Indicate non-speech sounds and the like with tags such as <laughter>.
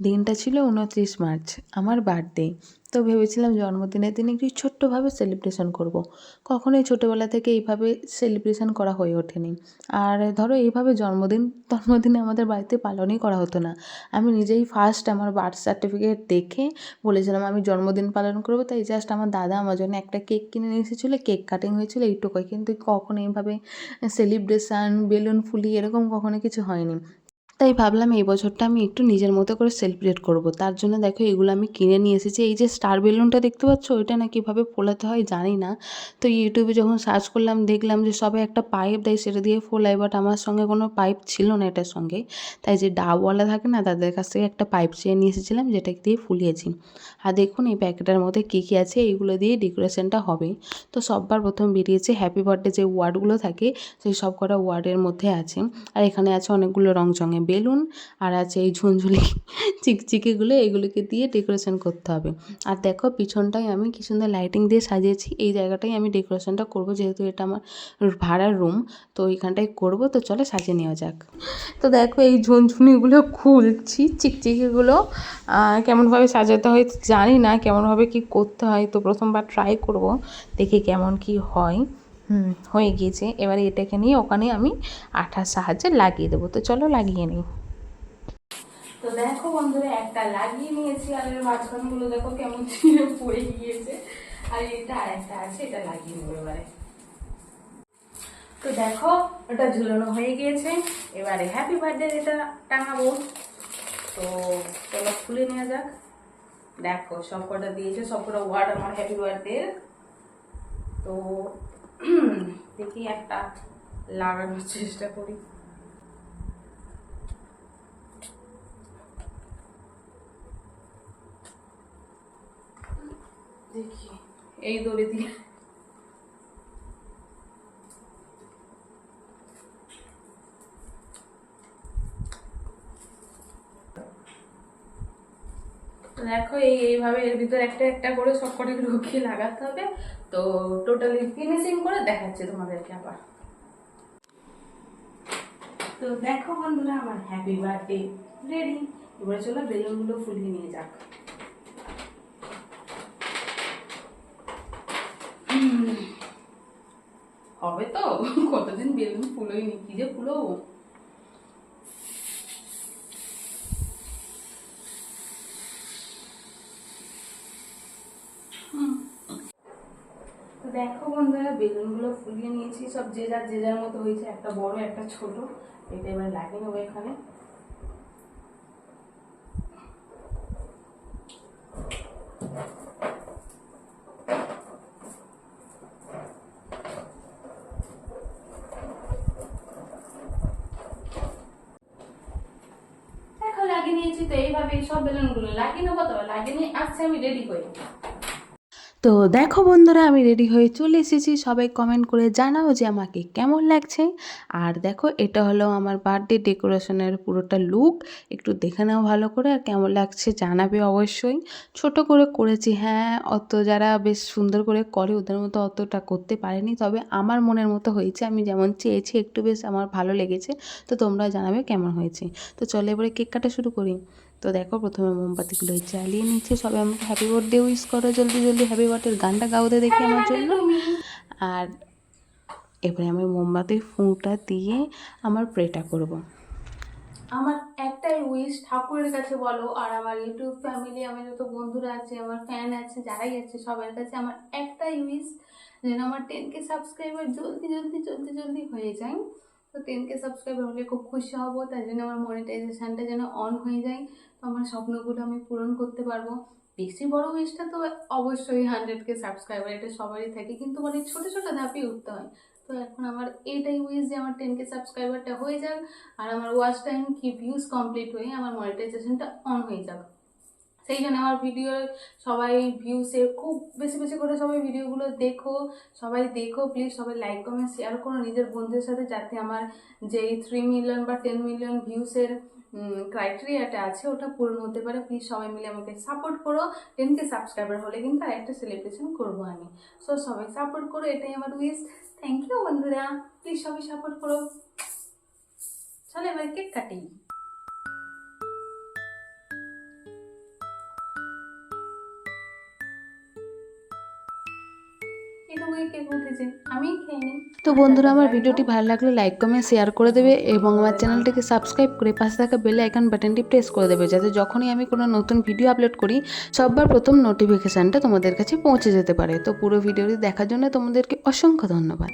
দিনটা ছিল উনত্রিশ মার্চ, আমার বার্থডে। তো ভেবেছিলাম জন্মদিনের দিনে একটু ছোট্টভাবে সেলিব্রেশন করব। কখনোই ছোটোবেলা থেকে এইভাবে সেলিব্রেশন করা হয়ে ওঠেনি। আর ধরো এইভাবে জন্মদিন, জন্মদিনে আমাদের বাড়িতে পালনই করা হতো না। আমি নিজেই ফার্স্ট আমার বার্থ সার্টিফিকেট দেখে বলেছিলাম, আমি জন্মদিন পালন করব। তাই জাস্ট আমার দাদা আমার জন্য একটা কেক কিনে নিয়ে এসেছিল। কেক কাটিং হয়েছিল এইটুকুই। কিন্তু কখনো এইভাবে সেলিব্রেশান বেলুন ফুলি এরকম কখনো কিছু হয়নি। তাই ভাবলাম এই বছরটা আমি একটু নিজের মতো করে সেলিব্রেট করব। তার জন্য দেখো এগুলো আমি কিনে নিয়ে এসেছি। এই যে স্টার বেলুনটা দেখতে পাচ্ছ? ওইটা না কীভাবে ফোলাতে হয় জানি না। তো ইউটিউবে যখন সার্চ করলাম, দেখলাম যে সবাই একটা পাইপ দেয়, সেটা দিয়ে ফোলায়। বাট আমার সঙ্গে কোনো পাইপ ছিল না এটার সঙ্গে। তাই যে ডাবওয়ালা থাকে না, তাদের কাছ থেকে একটা পাইপ চেয়ে নিয়ে এসেছিলাম, যেটা দিয়ে ফুলিয়েছি। আর দেখুন এই প্যাকেটের মধ্যে কী কী আছে, এইগুলো দিয়ে ডেকোরেশনটা হবে। তো সববার প্রথম বেরিয়েছে হ্যাপি বার্থডে যে ওয়ার্ডগুলো থাকে, সেই সব কটা ওয়ার্ডের মধ্যে আছে। আর এখানে আছে অনেকগুলো রং চঙে বেলুন আর আছে এই ঝুনঝুলি <laughs> চিকচিকিগুলো, এগুলোকে দিয়ে ডেকোরেশন করতে হবে। আর দেখো, পিছনটায় আমি কি সুন্দর লাইটিং দিয়ে সাজিয়েছি। এই জায়গাটাই আমি ডেকোরেশনটা করব, যেহেতু এটা আমার ভাড়ার রুম তো এইখানটায় করব। তো চলে সাজিয়ে নেওয়া যাক। তো দেখো, এই ঝুনঝুনিগুলো খুলছি, চিকচিকিগুলো। কেমনভাবে সাজাতে হয় জানি না, কেমনভাবে কি করতে হয়। তো প্রথমবার ট্রাই করব, দেখি কেমন কি হয়। হয়ে গিয়েছে। এবারে এটাকে নিয়ে ওখানে আমি আঠার সাহায্যে লাগিয়ে দেবো। তো চলো লাগিয়ে নিই। তো দেখো বন্ধুরা, একটা লাগিয়ে নিয়েছি আর এর মাঝখানগুলো দেখো কেমন ছিঁড়ে পড়ে গিয়েছে। আর এটা আর একটা আছে, এটা লাগিয়ে নেব এবারে। তো দেখো, ওটা ঝুলানো হয়ে গিয়েছে। এবারে হ্যাপি বার্থডে এটা টাঙাবো। তো চলো খুলে নেওয়া যাক। দেখো সব কটা দিয়েছে সব কটা ওয়ার্ড আমার হ্যাপি বার্থডে তো দেখি একটা লাগানোর চেষ্টা করি। দেখি এই দড়ি দিয়ে দেখো, এই এইভাবে এর ভিতরে একটা একটা করে সব কটা ঢুকিয়ে লাগাতে হবে। তো টোটালি ফিনিশিং করে দেখাচ্ছি তোমাদেরকে আবার। তো দেখো বন্ধুরা, আমার হ্যাপি বার্থডে রেডি এবারে চলো বেলুনগুলো ফুলিয়ে নিয়ে যাক। হবে তো? কতদিন বেলুন ফুলোইনি? কি যে ফুলো? তো দেখো বন্ধুরা, বেলুনগুলো ফুলিয়ে নিয়েছি। সব যে যার যে যার মতো হয়েছে, একটা বড়, একটা ছোট। এটা এবার লাগিয়ে নেব এখানে। নিয়েছি তো। এইভাবে সব বেলুনগুলো। লাগিয়ে নেব তো? লাগিয়ে নিয়ে আসছে, আমি রেডি করে। তো দেখো বন্ধুরা, আমি রেডি হয়ে চলে এসেছি। সবাই কমেন্ট করে জানাও যে আমাকে কেমন লাগছে। আর দেখো, এটা হলো আমার বার্থডে ডেকোরেশনের পুরোটা লুক একটু দেখে নাও ভালো করে আর কেমন লাগছে জানাবে অবশ্যই। ছোট করে করেছি হ্যাঁ অত যারা বেশ সুন্দর করে করে ওদের মতো অতটা করতে পারেনি। তবে আমার মনের মতো হয়েছে, আমি যেমন চেয়েছি, একটু বেশ আমার ভালো লেগেছে। তো তোমরা জানাবে কেমন হয়েছে। তো চলে এবারে কেক কাটা শুরু করি। তো দেখো প্রথমে মোমবাতিগুলো জ্বালিয়ে নিচ্ছে। সবাই আমাকে হ্যাপি বার্থডে উইশ করো। জলদি জলদি হ্যাপি বার্থডের গানটা গাওতে দেখি আমার জন্য। আর এবারে আমি মোমবাতির ফুঁটা দিয়ে আমার প্রেটা করব। আমার একটাই উইশ ঠাকুরের কাছে বলো আর আমার ইউটিউব ফ্যামিলি আমার যত বন্ধুরা আছে আমার ফ্যান আছে যারাই আছে সবার কাছে আমার একটাই উইশ যেন আমার টেন কে সাবস্ক্রাইবার জলদি জলদি জলদি জলদি হয়ে যায়। তো টেন কে সাবস্ক্রাইবার হলে খুব খুশি হব, তাই জন্য আমার মনিটাইজেশনটা যেন অন হয়ে যায়। তো আমার স্বপ্নগুলো আমি পূরণ করতে পারব। বেশি বড় উইশটা তো অবশ্যই হান্ড্রেড কে সাবস্ক্রাইবার এটা সবারই থাকে। কিন্তু অনেক ছোটো ছোটো ধাপে উঠতে হয়। তো এখন আমার এটাই উইশ যে আমার টেন কে সাবস্ক্রাইবারটা হয়ে যাক, আর আমার ওয়াচ টাইম কি ভিউজ কমপ্লিট হয়ে আমার মনিটাইজেশনটা অন হয়ে যাক। সেই জন্য আমার ভিডিও সবাই ভিউসে খুব বেশি বেশি করে সবাই ভিডিওগুলো দেখো, সবাই দেখো প্লিজ সবাই লাইক কমেন্ট শেয়ার করো নিজের বন্ধুদের সাথে যাতে আমার যে থ্রি মিলিয়ন বা টেন মিলিয়ন ভিউসের ক্রাইটেরিয়াটা আছে ওটা পূরণ হতে পারে। প্লিজ সবাই মিলে আমাকে সাপোর্ট করো। টেন কে সাবস্ক্রাইবার হলে কিন্তু আর একটা সেলিব্রেশন করব আমি। সো সবাই সাপোর্ট করো, এটাই আমার উইস থ্যাংক ইউ বন্ধুরা। প্লিজ সবাই সাপোর্ট করো। চলো এবার কেক কাটি। আমি তো বন্ধুরা, আমার ভিডিওটি ভালো লাগলে লাইক কমেন্ট শেয়ার করে দেবে এবং আমার চ্যানেলটিকে সাবস্ক্রাইব করে পাশে থাকা বেল আইকন বাটনটি প্রেস করে দেবে যাতে যখনই আমি কোনো নতুন ভিডিও আপলোড করি, সববার প্রথম নোটিফিকেশানটা তোমাদের কাছে পৌঁছে যেতে পারে। তো পুরো ভিডিওটি দেখার জন্য তোমাদেরকে অসংখ্য ধন্যবাদ।